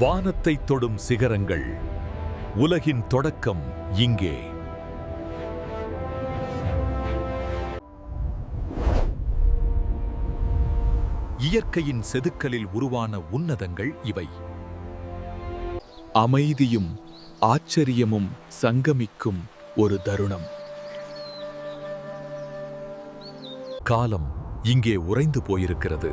வானத்தை தொடும் சிகரங்கள். உலகின் தொடக்கம் இங்கே. இயற்கையின் செதுக்கலில் உருவான உன்னதங்கள் இவை. அமைதியும் ஆச்சரியமும் சங்கமிக்கும் ஒரு தருணம். காலம் இங்கே உறைந்து போயிருக்கிறது.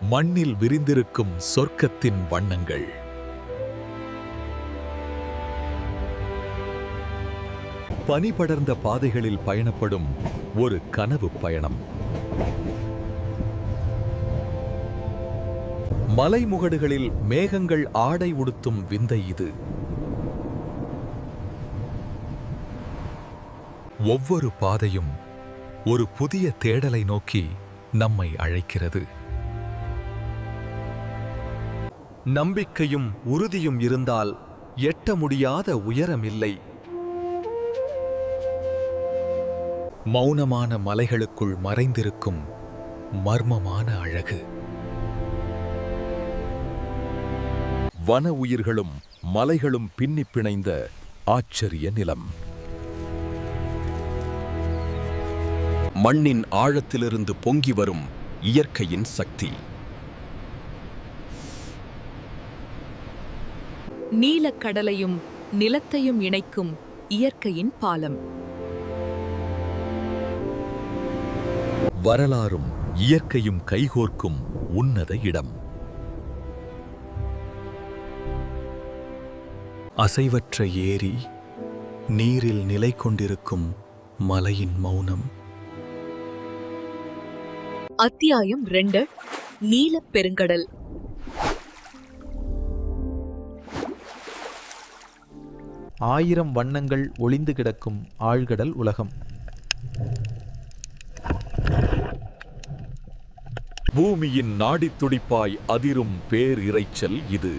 மண்ணில் விரிந்திருக்கும் சொர்க்கத்தின் வண்ணங்கள். பனி படர்ந்த பாதைகளில் பயணப்படும் ஒரு கனவு பயணம். மலைமுகடுகளில் மேகங்கள் ஆடை உடுத்தும் விந்தை இது. ஒவ்வொரு பாதையும் ஒரு புதிய தேடலை நோக்கி நம்மை அழைக்கிறது. நம்பிக்கையும் உறுதியும் இருந்தால் எட்ட முடியாத உயரமில்லை. மௌனமான மலைகளுக்குள் மறைந்திருக்கும் மர்மமான அழகு. வன உயிர்களும் மலைகளும் பின்னிப் பிணைந்த ஆச்சரிய நிலம். மண்ணின் ஆழத்திலிருந்து பொங்கி வரும் இயற்கையின் சக்தி. நீலக்கடலையும் நிலத்தையும் இணைக்கும் இயற்கையின் பாலம். வரலாறும் இயற்கையும் கைகோர்க்கும் உன்னத இடம். அசைவற்ற ஏரி நீரில் நிலை கொண்டிருக்கும் மலையின் மௌனம். அத்தியாயம் ரெண்டு நீலப் பெருங்கடல். ஆயிரம் வண்ணங்கள் ஒளிந்து கிடக்கும் ஆழ்கடல் உலகம். பூமியின் நாடித் துடிப்பாய் அதிரும் பேர் இரைச்சல் இது.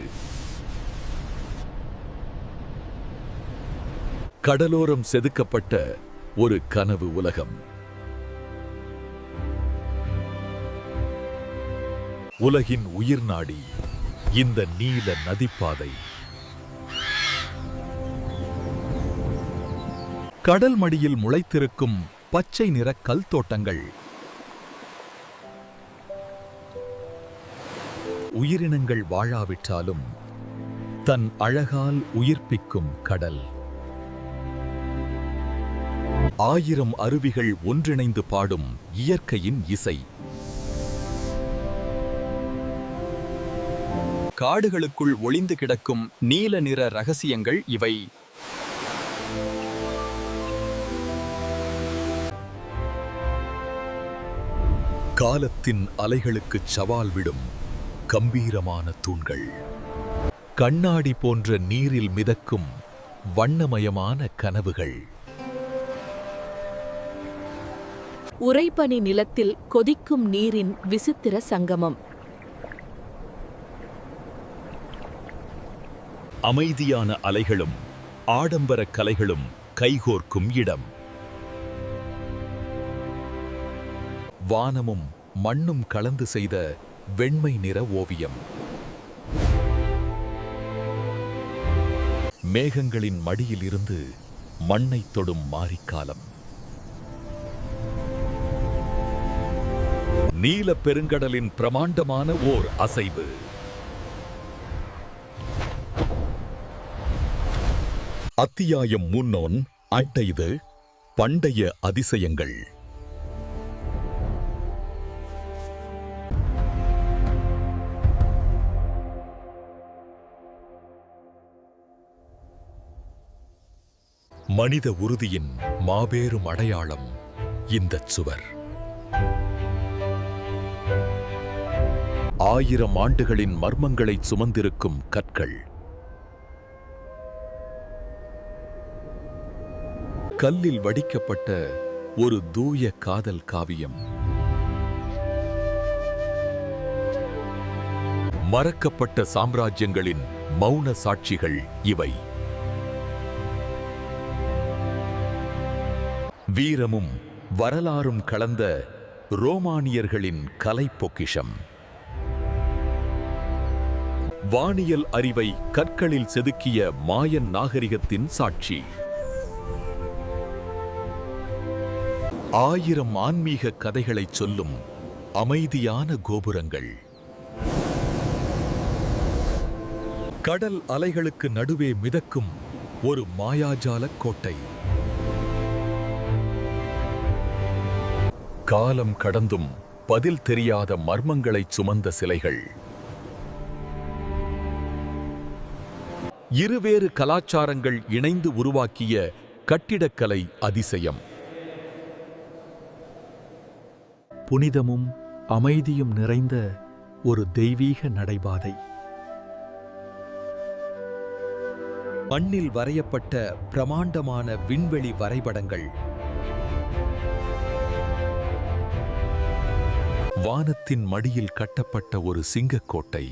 கடலோரம் செதுக்கப்பட்ட ஒரு கனவு உலகம். உலகின் உயிர் நாடி இந்த நீல நதிப்பாதை. கடல் மடியில் முளைத்திருக்கும் பச்சை நிற கல் தோட்டங்கள். உயிரினங்கள் வாழாவிட்டாலும் தன் அழகால் உயிர்ப்பிக்கும் கடல். ஆயிரம் அருவிகள் ஒன்றிணைந்து பாடும் இயற்கையின் இசை. காடுகளுக்குள் ஒளிந்து கிடக்கும் நீல நிற ரகசியங்கள் இவை. காலத்தின் அலைகளுக்குச் சவால் விடும் கம்பீரமான தூண்கள். கண்ணாடி போன்ற நீரில் மிதக்கும் வண்ணமயமான கனவுகள். உறைபனி நிலத்தில் கொதிக்கும் நீரின் விசித்திர சங்கமம். அமைதியான அலைகளும் ஆடம்பர கலைகளும் கைகோர்க்கும் இடம். வானமும் மண்ணும் கலந்து செய்த வெண்மை நிற ஓவியம். மேகங்களின் மடியில் இருந்து மண்ணை தொடும் மாரிக்காலம். நீல பெருங்கடலின் பிரமாண்டமான ஓர் அசைவு. அத்தியாயம் முன்னோன் அட்டைது பண்டைய அதிசயங்கள். மனித உறுதியின் மாபெரும் அடையாளம் இந்தச் சுவர். ஆயிரம் ஆண்டுகளின் மர்மங்களை சுமந்திருக்கும் கற்கள். கல்லில் வடிக்கப்பட்ட ஒரு தூய காதல் காவியம். மறக்கப்பட்ட சாம்ராஜ்யங்களின் மௌன சாட்சிகள் இவை. வீரமும் வரலாறும் கலந்த ரோமானியர்களின் கலை பொக்கிஷம். வானியல் அறிவை கற்களில் செதுக்கிய மாயன் நாகரிகத்தின் சாட்சி. ஆயிரம் ஆன்மீக கதைகளைச் சொல்லும் அமைதியான கோபுரங்கள். கடல் அலைகளுக்கு நடுவே மிதக்கும் ஒரு மாயாஜால கோட்டை. காலம் கடந்தும் பதில் தெரியாத மர்மங்களை சுமந்த சிலைகள். இருவேறு கலாச்சாரங்கள் இணைந்து உருவாக்கிய கட்டிடக்கலை அதிசயம். புனிதமும் அமைதியும் நிறைந்த ஒரு தெய்வீக நடைபாதை. மண்ணில் வரையப்பட்ட பிரமாண்டமான விண்வெளி வரைபடங்கள் வானத்தின் மடியில் கட்டப்பட்ட ஒரு சிங்கக்கோட்டை.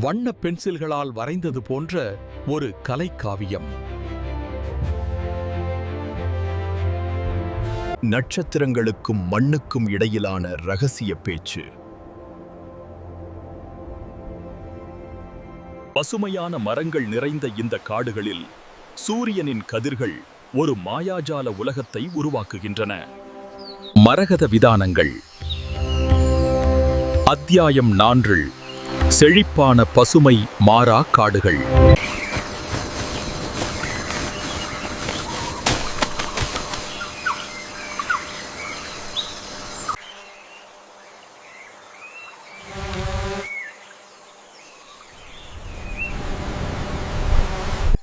வண்ண பென்சில்களால் வரைந்தது போன்ற ஒரு கலைக்காவியம். நட்சத்திரங்களுக்கும் மண்ணுக்கும் இடையிலான ரகசிய பேச்சு. பசுமையான மரங்கள் நிறைந்த இந்த காடுகளில் சூரியனின் கதிர்கள் ஒரு மாயாஜால உலகத்தை உருவாக்குகின்றன. மரகத விதானங்கள். அத்தியாயம் நான்கு செழிப்பான பசுமை மாறா காடுகள்.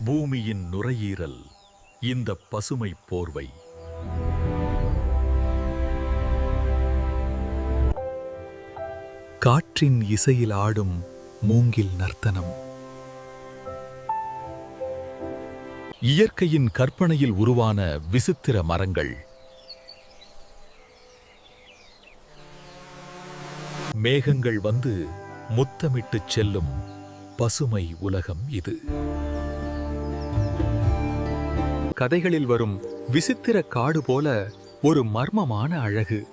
பூமியின் நுரையீரல். இந்த பசுமை போர்வை. காற்றின் இசையில் ஆடும் மூங்கில் நர்த்தனம். இயற்கையின் கற்பனையில் உருவான விசித்திர மரங்கள். மேகங்கள் வந்து முத்தமிட்டுச் செல்லும் பசுமை உலகம் இது. கதைகளில் வரும் விசித்திர காடு போல ஒரு மர்மமான அழகு.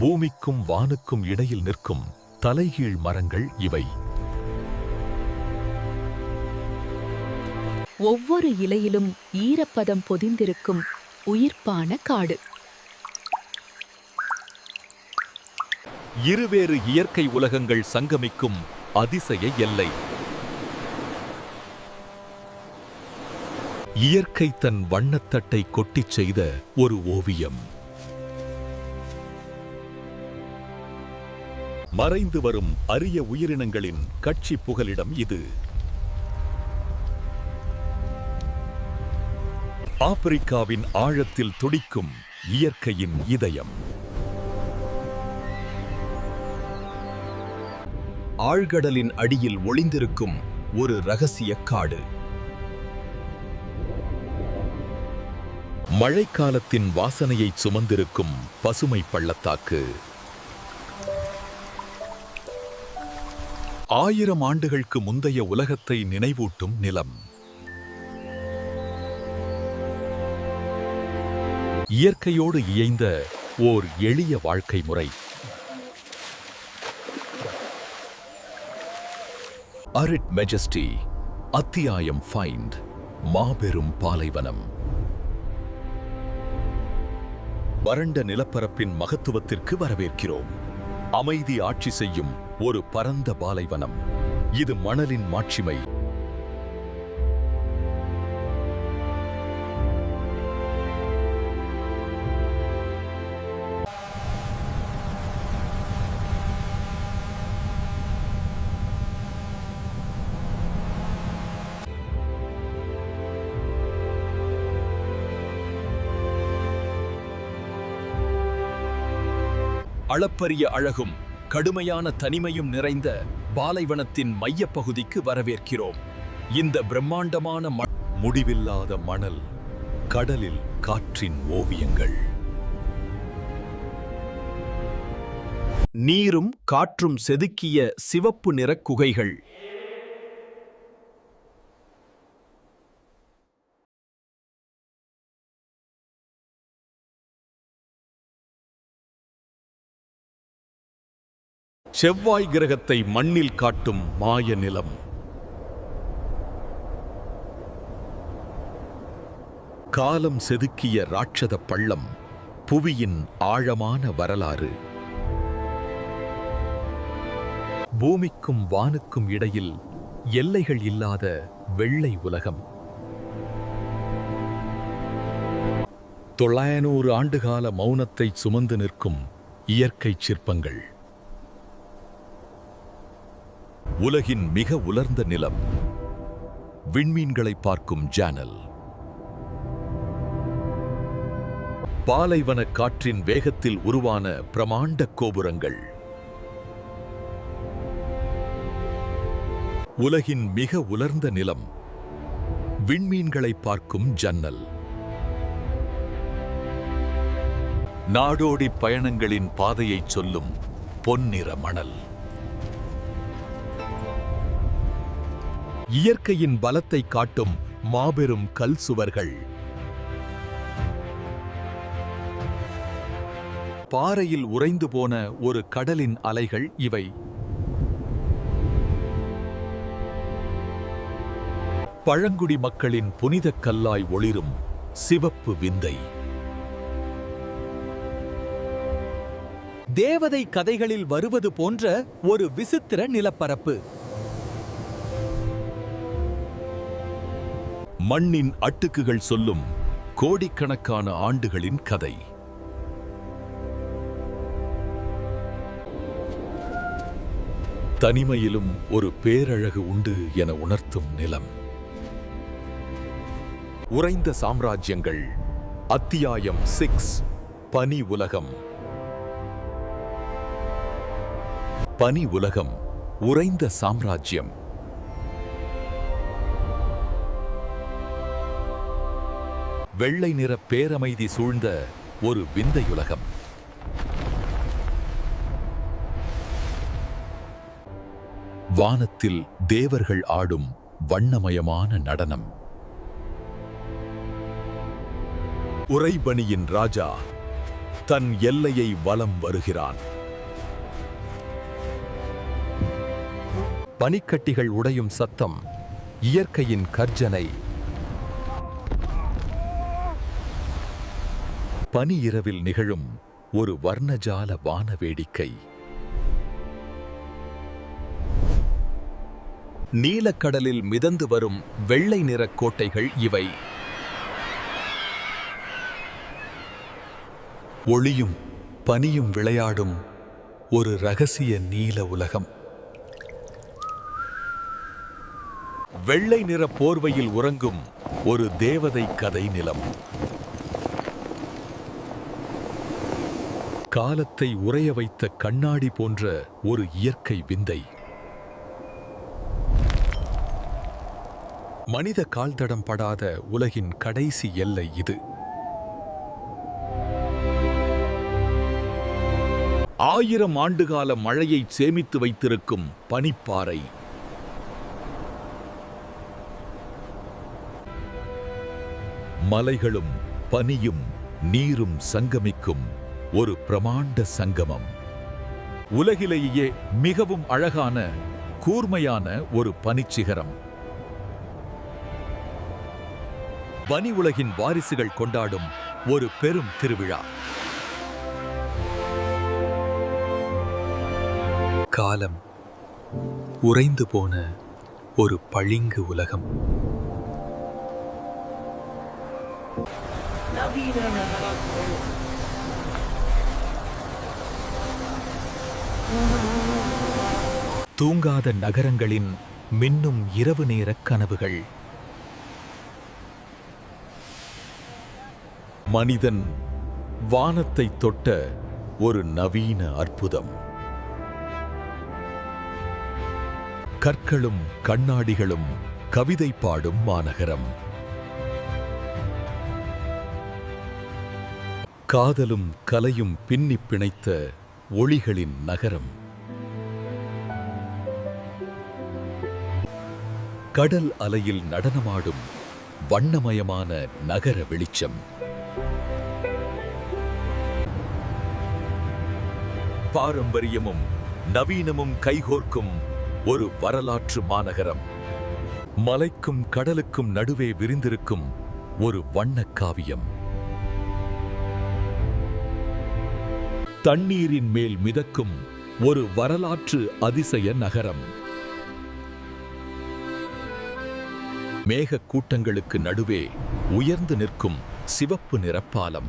பூமிக்கும் வானுக்கும் இடையில் நிற்கும் தலைகீழ் மரங்கள் இவை. ஒவ்வொரு இலையிலும் ஈரப்பதம் பொதிந்திருக்கும் உயிர்ப்பான காடு. இருவேறு இயற்கை உலகங்கள் சங்கமிக்கும் அதிசய எல்லை. இயற்கை தன் வண்ணத்தட்டை கொட்டிச் செய்த ஒரு ஓவியம். மறைந்து வரும் அரிய உயிரினங்களின் கட்சி புகலிடம் இது. ஆப்பிரிக்காவின் ஆழத்தில் துடிக்கும் இயற்கையின் இதயம். ஆழ்கடலின் அடியில் ஒளிந்திருக்கும் ஒரு ரகசிய காடு. மழைக்காலத்தின் வாசனையைச் சுமந்திருக்கும் பசுமை பள்ளத்தாக்கு. ஆயிரம் ஆண்டுகளுக்கு முந்தைய உலகத்தை நினைவூட்டும் நிலம். இயற்கையோடு இயைந்த ஓர் எளிய வாழ்க்கை முறை. அரிட் மெஜஸ்டி அத்தியாயம் ஃபைண்ட் மாபெரும் பாலைவனம். வறண்ட நிலப்பரப்பின் மகத்துவத்திற்கு வரவேற்கிறோம். அமைதி ஆட்சி செய்யும் ஒரு பரந்த பாலைவனம். இது மணலின் மாட்சிமை அளப்பரிய அழகும் கடுமையான தனிமையும் நிறைந்த பாலைவனத்தின் மையப்பகுதிக்கு வரவேற்கிறோம். இந்த பிரம்மாண்டமான முடிவில்லாத மணல் கடலில் காற்றின் ஓவியங்கள். நீரும் காற்றும் செதுக்கிய சிவப்பு நிற குகைகள். செவ்வாய் கிரகத்தை மண்ணில் காட்டும் மாய நிலம். காலம் செதுக்கிய ராட்சத பள்ளம் புவியின் ஆழமான வரலாறு. பூமிக்கும் வானுக்கும் இடையில் எல்லைகள் இல்லாத வெள்ளை உலகம். தொள்ளாயிரநூறு ஆண்டுகால மௌனத்தை சுமந்து நிற்கும் இயற்கை சிற்பங்கள். உலகின் மிக உலர்ந்த நிலம். விண்மீன்களை பார்க்கும் ஜானல். பாலைவன காற்றின் வேகத்தில் உருவான பிரமாண்ட கோபுரங்கள். உலகின் மிக உலர்ந்த நிலம். விண்மீன்களை பார்க்கும் ஜன்னல். நாடோடி பயணங்களின் பாதையைச் சொல்லும் பொன்னிற மணல். இயற்கையின் பலத்தை காட்டும் மாபெரும் கல் சுவர்கள். பாறையில் உறைந்து போன ஒரு கடலின் அலைகள் இவை. பழங்குடி மக்களின் புனித கல்லாய் ஒளிரும் சிவப்பு விந்தை. தேவதை கதைகளில் வருவது போன்ற ஒரு விசித்திர நிலப்பரப்பு. மண்ணின் அட்டுக்குகள் சொல்லும் கோடிக்கணக்கான ஆண்டுகளின் கதை. தனிமையிலும் ஒரு பேரழகு உண்டு என உணர்த்தும் நிலம். உறைந்த சாம்ராஜ்யங்கள் அத்தியாயம் சிக்ஸ் பனி உலகம். பனி உலகம் உறைந்த சாம்ராஜ்யம். வெள்ளை நிற பேரமைதி சூழ்ந்த ஒரு விந்தையுலகம். வானத்தில் தேவர்கள் ஆடும் வண்ணமயமான நடனம். உறைபணியின் ராஜா தன் எல்லையை வலம் வருகிறான். பனிக்கட்டிகள் உடையும் சத்தம் இயற்கையின் கர்ஜனை பனி இரவில் நிகழும் ஒரு வர்ணஜால வான வேடிக்கை நீலக்கடலில் மிதந்து வரும் வெள்ளை நிறக் கோட்டைகள் இவை. ஒளியும் பனியும் விளையாடும் ஒரு ரகசிய நீல உலகம். வெள்ளை நிற போர்வையில் உறங்கும் ஒரு தேவதை கதை நிலம். காலத்தை உறைய வைத்த கண்ணாடி போன்ற ஒரு இயற்கை விந்தை. மனித கால்தடம் படாத உலகின் கடைசி எல்லை இது. ஆயிரம் ஆண்டுகால மழையை சேமித்து வைத்திருக்கும் பனிப்பாறை. மலைகளும் பனியும் நீரும் சங்கமிக்கும் ஒரு பிரமாண்ட சங்கமம். உலகிலேயே மிகவும் அழகான கூர்மையான ஒரு பனிச்சிகரம். பனி உலகின் வாரிசுகள் கொண்டாடும் ஒரு பெரும் திருவிழா. காலம் உறைந்து போன ஒரு பளிங்கு உலகம். தூங்காத நகரங்களின் மின்னும் இரவு நேர கனவுகள். மனிதன் வானத்தை தொட்ட ஒரு நவீன அற்புதம். கற்களும் கண்ணாடிகளும் கவிதை பாடும் மாநகரம். காதலும் கலையும் பின்னிப் பிணைத்த ஒளிகளின் நகரம். கடல் அலையில் நடனமாடும் வண்ணமயமான நகர வெளிச்சம். பாரம்பரியமும் நவீனமும் கைகோர்க்கும் ஒரு வரலாற்று மாநகரம். மலைக்கும் கடலுக்கும் நடுவே விரிந்திருக்கும் ஒரு வண்ண காவியம். தண்ணீரின் மேல் மிதக்கும் ஒரு வரலாற்று அதிசய நகரம். மேக கூட்டங்களுக்கு நடுவே உயர்ந்து நிற்கும் சிவப்பு நிறப்பாலம்.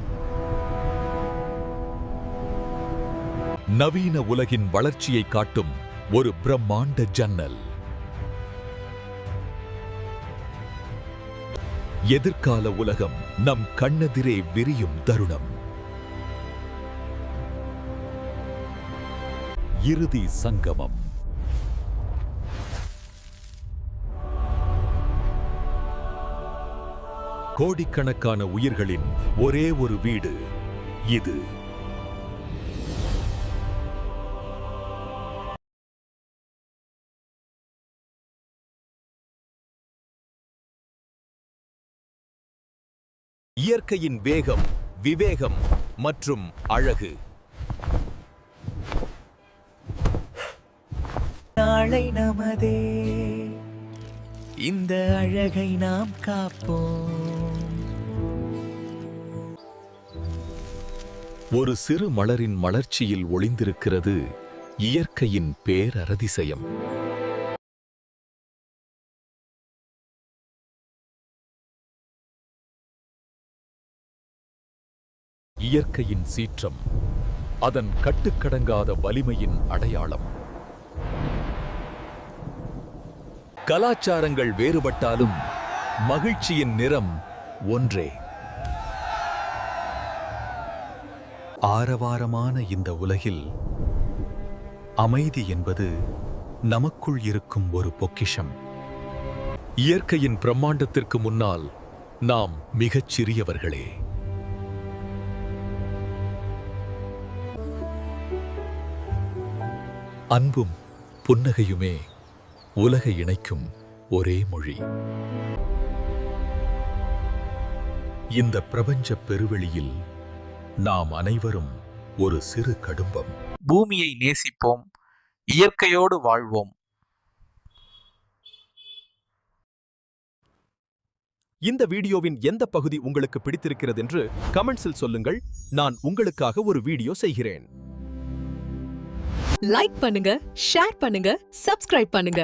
நவீன உலகின் வளர்ச்சியை காட்டும் ஒரு பிரம்மாண்ட ஜன்னல். எதிர்கால உலகம் நம் கண்ணெதிரே விரியும் தருணம். இறுதி சங்கமம். கோடிக்கணக்கான உயிர்களின் ஒரே ஒரு வீடு இது. இயற்கையின் வேகம் விவேகம் மற்றும் அழகு. நாளை நமதே. இந்த அழகை நாம் காப்போம். ஒரு சிறு மலரின் மலர்ச்சியில் ஒளிந்திருக்கிறது இயற்கையின் பேரதிசயம் இயற்கையின் சீற்றம் அதன் கட்டுக்கடங்காத வலிமையின் அடையாளம். கலாச்சாரங்கள் வேறுபட்டாலும் மகிழ்ச்சியின் நிறம் ஒன்றே. ஆரவாரமான இந்த உலகில் அமைதி என்பது நமக்குள் இருக்கும் ஒரு பொக்கிஷம். இயற்கையின் பிரம்மாண்டத்திற்கு முன்னால் நாம் மிகச் சிறியவர்களே. அன்பும் புன்னகையுமே உலகை இணைக்கும் ஒரே மொழி. இந்த பிரபஞ்ச பெருவெளியில் நாம் அனைவரும் ஒரு சிறு கடும்பம். பூமியை நேசிப்போம் இயற்கையோடு வாழ்வோம். இந்த வீடியோவின் எந்த பகுதி உங்களுக்கு பிடித்திருக்கிறது என்று கமெண்ட்ஸில் சொல்லுங்கள். நான் உங்களுக்காக ஒரு வீடியோ செய்கிறேன். லைக் பண்ணுங்க ஷேர் பண்ணுங்க சப்ஸ்கிரைப் பண்ணுங்க.